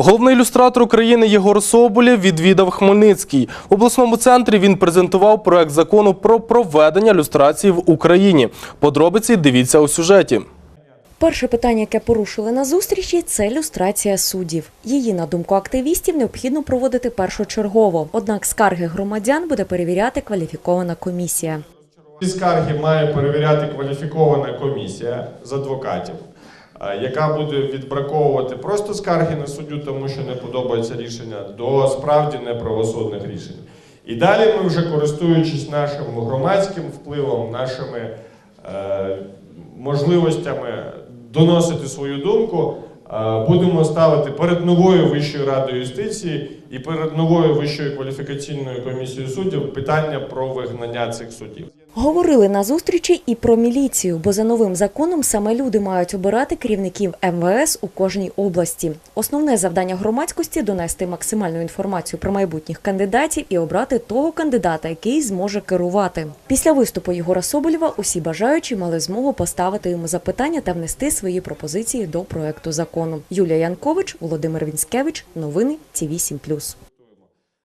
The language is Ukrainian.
Головний ілюстратор України Єгор Соболєв відвідав Хмельницький. В обласному центрі він презентував проект закону про проведення люстрації в Україні. Подробиці дивіться у сюжеті. Перше питання, яке порушили на зустрічі, це люстрація суддів. Її, на думку активістів, необхідно проводити першочергово. Однак скарги громадян буде перевіряти кваліфікована комісія. Ці скарги має перевіряти кваліфікована комісія з адвокатів, яка буде відбраковувати просто скарги на суддю, тому що не подобається рішення, до справді неправосудних рішень. І далі ми вже користуючись нашим громадським впливом, нашими е, можливостями доносити свою думку, е, будемо ставити перед новою Вищою радою юстиції і перед новою Вищою кваліфікаційною комісією суддів питання про вигнання цих суддів. Говорили на зустрічі і про міліцію, бо за новим законом саме люди мають обирати керівників МВС у кожній області. Основне завдання громадськості донести максимальну інформацію про майбутніх кандидатів і обрати того кандидата, який зможе керувати. Після виступу Єгора Соболєва усі бажаючі мали змогу поставити йому запитання та внести свої пропозиції до проекту закону. Юлія Янкович, Володимир Вінськевич, новини Ті 8